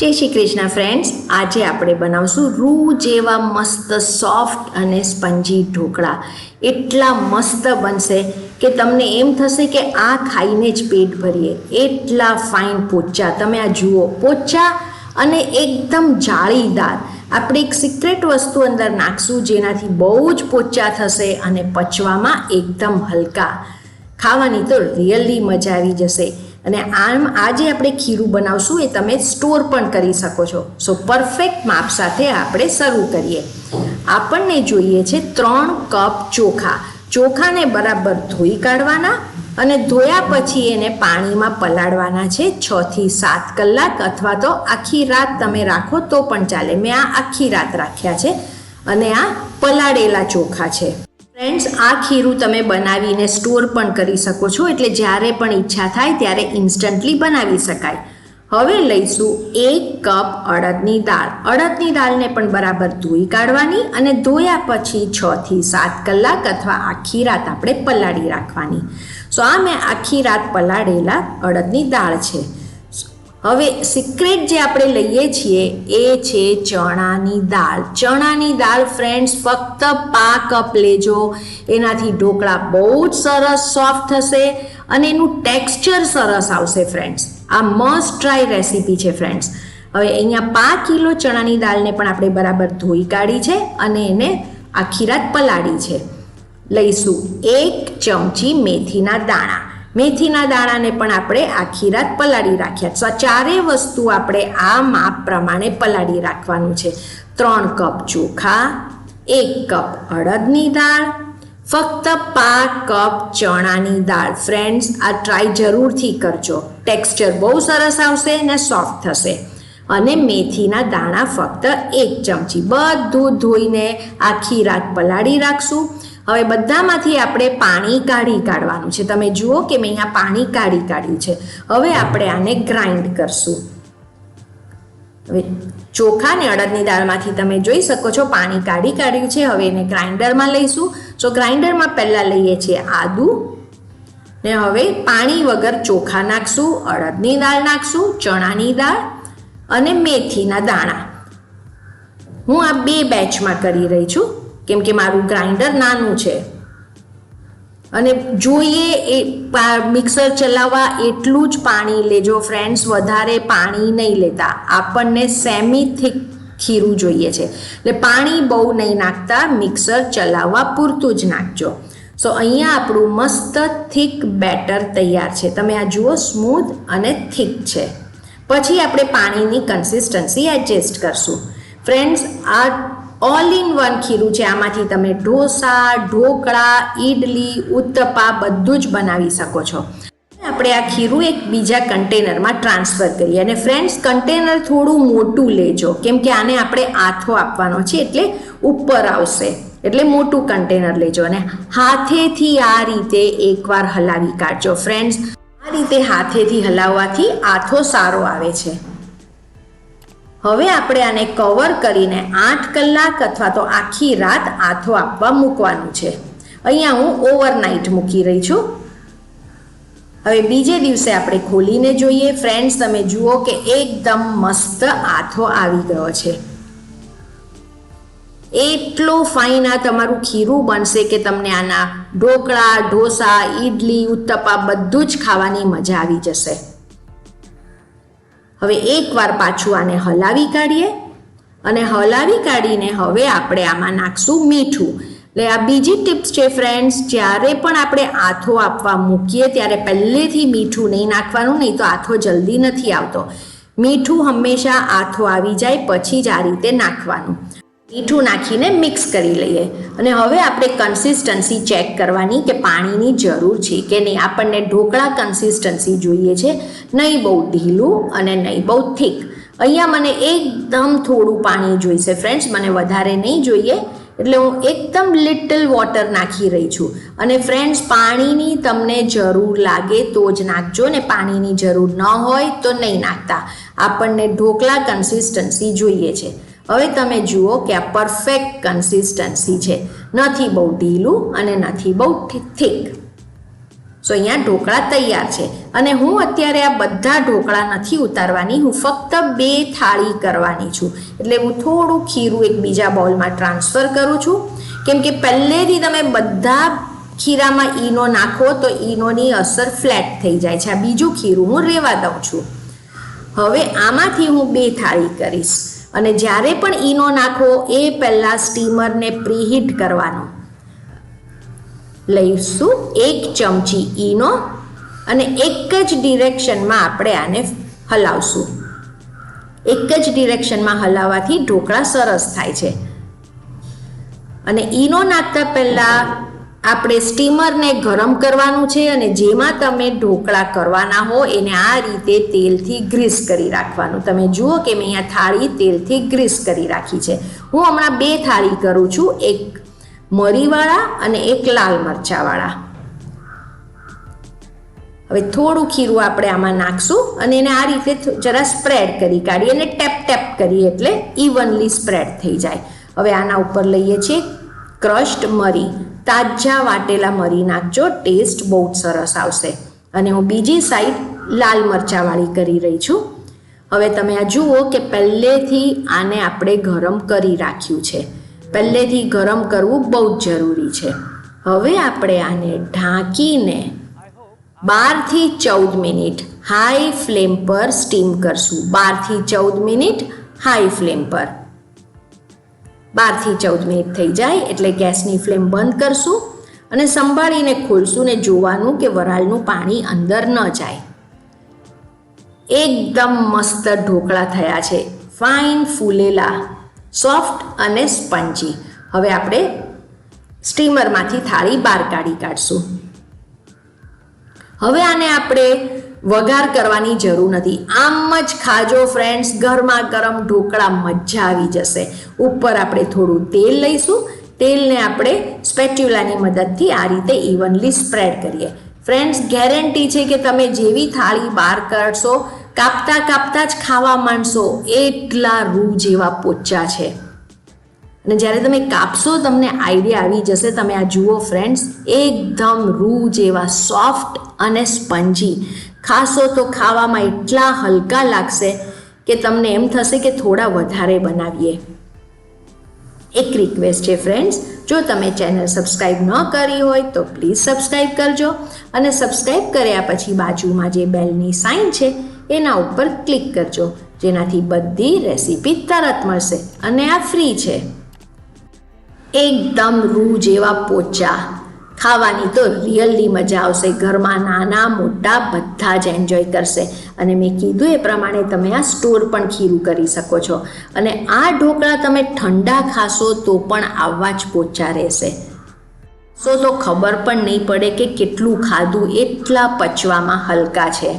જય શ્રી કૃષ્ણ ફ્રેન્ડ્સ આજે આપણે બનાવશું રૂ જેવા મસ્ત સોફ્ટ અને સ્પંજી ઢોકળા. એટલા મસ્ત બનશે કે તમને એમ થશે કે આ ખાઈને જ પેટ ભરીએ. એટલા ફાઇન પોચા તમે આ જુઓ પોચા અને એકદમ જાળીદાર આપણે એક સિક્રેટ વસ્તુ અંદર નાખશું જેનાથી બહુ જ પોચા થશે અને પચવામાં એકદમ હલકા. ખાવાની તો રિયલી મજા આવી જશે. અને આમ આજે આપણે ખીરું બનાવશું એ તમે સ્ટોર પણ કરી શકો છો. સો પરફેક્ટ માપ સાથે આપણે શરૂ કરીએ. આપણને જોઈએ છે ત્રણ કપ ચોખા. ચોખાને બરાબર ધોઈ કાઢવાના અને ધોયા પછી એને પાણીમાં પલાળવાના છે છ થી સાત કલાક અથવા તો આખી રાત તમે રાખો તો પણ ચાલે. મેં આ આખી રાત રાખ્યા છે અને આ પલાળેલા ચોખા છે. ફ્રેન્ડ્સ આ ખીરું તમે બનાવીને સ્ટોર પણ કરી શકો છો. એટલે જ્યારે પણ ઈચ્છા થાય ત્યારે ઇન્સ્ટન્ટલી બનાવી શકાય. હવે લઈશું એક કપ અડદની દાળ. અડદની દાળને પણ બરાબર ધોઈ કાઢવાની અને ધોયા પછી છ થી સાત કલાક અથવા આખી રાત આપણે પલાળી રાખવાની. સો આ મેં આખી રાત પલાળેલા અડદની દાળ છે. હવે સિક્રેટ જે આપણે લઈએ છીએ એ છે ચણાની દાળ. ચણાની દાળ ફ્રેન્ડ્સ ફક્ત પા કપ લેજો. એનાથી ઢોકળા બહુ જ સરસ સોફ્ટ થશે અને એનું ટેક્સચર સરસ આવશે ફ્રેન્ડ્સ આ મસ્ટ ટ્રાય રેસીપી છે ફ્રેન્ડ્સ હવે અહીંયા પાંચ કિલો ચણાની દાળને પણ આપણે બરાબર ધોઈ કાઢી છે અને એને આખી રાત પલાળી છે. લઈશું એક ચમચી મેથીના દાણા. મેથીના દાણાને પણ આપણે આખી રાત પલાળી રાખ્યા. ચારેય વસ્તુ આપણે આ માપ પ્રમાણે પલાળી રાખવાનું છે. ત્રણ કપ ચોખા, એક કપ અડદની દાળ, ફક્ત પાંચ કપ ચણાની દાળ. ફ્રેન્ડ્સ, આ ટ્રાય જરૂરથી કરજો. ટેક્સચર બહુ સરસ આવશે ને સોફ્ટ થશે. અને મેથીના દાણા ફક્ત એક ચમચી. બધું ધોઈને આખી રાત પલાળી રાખશું. હવે બધામાંથી આપણે પાણી કાઢી કાઢવાનું છે. તમે જુઓ કે મેં અહીંયા પાણી કાઢી કાઢ્યું છે. હવે આપણે આને ગ્રાઇન્ડ કરશું. હવે ચોખા ને અડદની દાળમાંથી તમે જોઈ શકો છો, પાણી કાઢી કાઢ્યું છે. હવે એને ગ્રાઇન્ડરમાં લઈશું. સો ગ્રાઇન્ડરમાં પહેલાં લઈએ છીએ આદુ. ને હવે પાણી વગર ચોખા નાખશું, અડદની દાળ નાખશું, ચણાની દાળ અને મેથીના દાણા. હું આ બે બેચમાં કરી રહી છું. કેમ કે મારું ગ્રાઇન્ડર નાનું છે. અને જોઈએ એ મિક્સર ચલાવવા એટલું જ પાણી લેજો ફ્રેન્ડ્સ, વધારે પાણી નહીં લેતા. આપણને સેમી થીક ખીરું જોઈએ છે. એટલે પાણી બહુ નહીં નાખતા, મિક્સર ચલાવવા પૂરતું જ નાખજો. સો અહીંયા આપણું મસ્ત થીક બેટર તૈયાર છે. તમે આ જુઓ સ્મૂથ અને થીક છે. પછી આપણે પાણીની કન્સિસ્ટન્સી એડજસ્ટ કરશું. ફ્રેન્ડ્સ, આ ઓલ ઇન વન ખીરું છે. આમાંથી તમે ઢોસા, ઢોકળા, ઈડલી, ઉત્તપા બધું જ બનાવી શકો છો. આપણે આ ખીરું એક બીજા કન્ટેનરમાં ટ્રાન્સફર કરીએ. અને ફ્રેન્ડ્સ, કન્ટેનર થોડું મોટું લેજો. કેમ કે આને આપણે આથો આપવાનો છે, એટલે ઉપર આવશે. એટલે મોટું કન્ટેનર લેજો. અને હાથેથી આ રીતે એકવાર હલાવી કાઢજો. ફ્રેન્ડ્સ, આ રીતે હાથેથી હલાવવાથી આથો સારો આવે છે. હવે આપણે આને કવર કરીને આઠ કલાક અથવા તો આખી રાત આથો આપવા મૂકવાનું છે. અહીંયા હું ઓવરનાઇટ મૂકી રહી છું. હવે બીજે દિવસે આપણે ખોલીને જોઈએ. ફ્રેન્ડ્સ તમે જુઓ કે એકદમ મસ્ત આથો આવી ગયો છે. એટલો ફાઇન આ તમારું ખીરું બનશે કે તમને આના ઢોકળા, ઢોસા, ઈડલી, ઉત્તપા બધું જ ખાવાની મજા આવી જશે. હવે એકવાર પાછું આને હલાવી કાઢીએ અને હલાવી કાઢીને હવે આપણે આમાં નાખશું મીઠું. એટલે આ બીજી ટિપ્સ છે ફ્રેન્ડ્સ જ્યારે પણ આપણે આથો આપવા મૂકીએ ત્યારે પહેલેથી મીઠું નહીં નાખવાનું, નહીં તો આથો જલ્દી નથી આવતો. મીઠું હંમેશા આથો આવી જાય, પછી જ આ રીતે નાખવાનું. મીઠું નાખીને મિક્સ કરી લઈએ. અને હવે આપણે કન્સિસ્ટન્સી ચેક કરવાની કે પાણીની જરૂર છે કે નહીં. આપણને ઢોકળા કન્સિસ્ટન્સી જોઈએ છે. નહીં બહુ ઢીલું અને નહીં બહુ થીક અહીંયા મને એકદમ થોડું પાણી જોઈશે ફ્રેન્ડ્સ મને વધારે નહીં જોઈએ. એટલે હું એકદમ લિટલ વોટર નાખી રહી છું. અને ફ્રેન્ડ્સ પાણીની તમને જરૂર લાગે તો જ નાખજો ને પાણીની જરૂર ન હોય તો નહીં નાખતા. આપણને ઢોકળા કન્સિસ્ટન્સી જોઈએ છે. હવે તમે જુઓ કે આ પરફેક્ટ કન્સિસ્ટન્સી છે. નથી બહુ ઢીલું અને નથી બહુ થીક સો અહીંયા ઢોકળા તૈયાર છે. અને હું અત્યારે આ બધા ઢોકળા નથી ઉતારવાની, હું ફક્ત બે થાળી કરવાની છું. એટલે હું થોડું ખીરું એક બીજા બાઉલમાં ટ્રાન્સફર કરું છું. કેમ કે પહેલેથી તમે બધા ખીરામાં ઈનો નાખો તો ઈનોની અસર ફ્લેટ થઈ જાય છે. આ બીજું ખીરું હું રેવા દઉં છું. હવે આમાંથી હું બે થાળી કરીશ. અને જ્યારે પણ ઈનો નાખો, એ પહેલાં સ્ટીમરને પ્રીહીટ કરવાનું. લઈશું એક ચમચી ઈનો અને એક જ ડિરેક્શનમાં આપણે આને હલાવશું. એક જ ડિરેક્શનમાં હલાવવાથી ઢોકળા સરસ થાય છે. અને ઈનો નાખતા પહેલાં આપણે સ્ટીમરને ગરમ કરવાનું છે અને જેમાં તમે ઢોકળા કરવાના હો, એને આ રીતે તેલથી ગ્રીસ કરી રાખવાનું. તમે જુઓ કે મેં અહીંયા થાળી તેલથી ગ્રીસ કરી રાખી છે. હું હમણાં બે થાળી કરું છું, એક મરીવાળા અને એક લાલ મરચાવાળા. હવે થોડું ખીરું આપણે આમાં નાખશું અને એને આ રીતે જરા સ્પ્રેડ કરી કાઢીએ અને ટેપ ટેપ કરીએ એટલે ઇવનલી સ્પ્રેડ થઈ જાય. હવે આના ઉપર લઈએ છીએ ક્રશ્ડ મરી. તાજા વાટેલા મરી નાખજો ટેસ્ટ બહુ જ સરસ આવશે. અને હું બીજી સાઈડ લાલ મરચાંવાળી કરી રહી છું. હવે તમે આ જુઓ કે પહેલેથી આને આપણે ગરમ કરી રાખ્યું છે. પહેલેથી ગરમ કરવું બહુ જ જરૂરી છે. હવે આપણે આને ઢાંકીને બારથી ચૌદ મિનિટ હાઈ ફ્લેમ પર સ્ટીમ કરશું. બારથી ચૌદ મિનિટ હાઈ ફ્લેમ પર. બારથી ચૌદ મિનિટ થઈ જાય એટલે ગેસની ફ્લેમ બંધ કરશું અને સંભાળીને ખોલશું ને જોવાનું કે વરાળનું પાણી અંદર ન જાય. એકદમ મસ્ત ઢોકળા થયા છે. ફાઇન ફૂલેલા, સોફ્ટ અને સ્પંજી. હવે આપણે સ્ટીમરમાંથી થાળી બહાર કાઢી કાઢશું. હવે આને આપણે વઘાર કરવાની જરૂર નથી. આમ જ ખાજો ફ્રેન્ડ્સ ગરમા ગરમ ઢોકળા મજા આવી જશે. ઉપર આપણે થોડું તેલ લઈશું. તેલને આપણે સ્પેચ્યુલાની મદદથી આ રીતે ઇવનલી સ્પ્રેડ કરીએ. ફ્રેન્ડ્સ ગેરંટી છે કે તમે જેવી થાળી બહાર કાઢશો, કાપતા કાપતા જ ખાવા માંડશો, એટલા રૂ જેવા પોચા છે. અને જ્યારે તમે કાપશો, તમને આઈડિયા આવી જશે, તમે આ જુઓ ફ્રેન્ડ્સ એકદમ રૂ જેવા સોફ્ટ અને સ્પંજી ખાશો તો ખાવામાં એટલા હલકા લાગશે કે તમને એમ થશે કે થોડા વધારે બનાવીએ. એક રિક્વેસ્ટ છે ફ્રેન્ડ્સ જો તમે ચેનલ સબસ્ક્રાઈબ ન કરી હોય તો પ્લીઝ સબસ્ક્રાઈબ કરજો અને સબસ્ક્રાઈબ કર્યા પછી બાજુમાં જે બેલની સાઇન છે, એના ઉપર ક્લિક કરજો. જેનાથી બધી રેસીપી તરત મળશે અને આ ફ્રી છે. એકદમ રૂ જેવા પોચા. ખાવાની તો રિયલી મજા આવશે. ઘરમાં નાના, મોટા બધા જ એન્જોય કરશે. અને મેં કીધું એ પ્રમાણે તમે આ સ્ટોર પણ ખીરું કરી શકો છો. અને આ ઢોકળા તમે ઠંડા ખાશો તો પણ આવવા જ પોચા રહેશે. સો તો ખબર પણ નહીં પડે કે કેટલું ખાધું એટલા પચવામાં હલકા છે.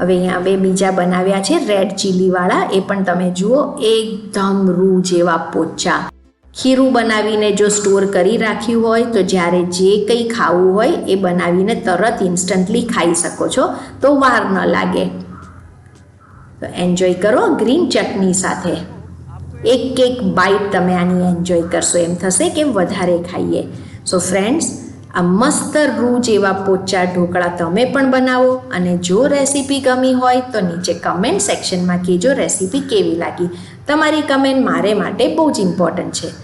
હવે અહીંયા બે બીજા બનાવ્યા છે. રેડ ચીલીવાળા એ પણ તમે જુઓ, એકદમ રૂ જેવા પોચા. ખીરું બનાવીને જો સ્ટોર કરી રાખ્યું હોય, તો જ્યારે જે કંઈ ખાવું હોય એ બનાવીને તરત ઇન્સ્ટન્ટલી ખાઈ શકો છો. તો વાર ન લાગે. તો એન્જોય કરો ગ્રીન ચટણી સાથે. એક એક બાઇટ તમે આની એન્જોય કરશો, એમ થશે કે વધારે ખાઈએ. સો ફ્રેન્ડ્સ આ મસ્ત રૂ જેવા પોચા ઢોકળા તમે પણ બનાવો અને જો રેસીપી ગમી હોય, તો નીચે કમેન્ટ સેક્શનમાં કહેજો રેસીપી કેવી લાગી. તમારી કમેન્ટ મારે માટે બહુ જ ઇમ્પોર્ટન્ટ છે.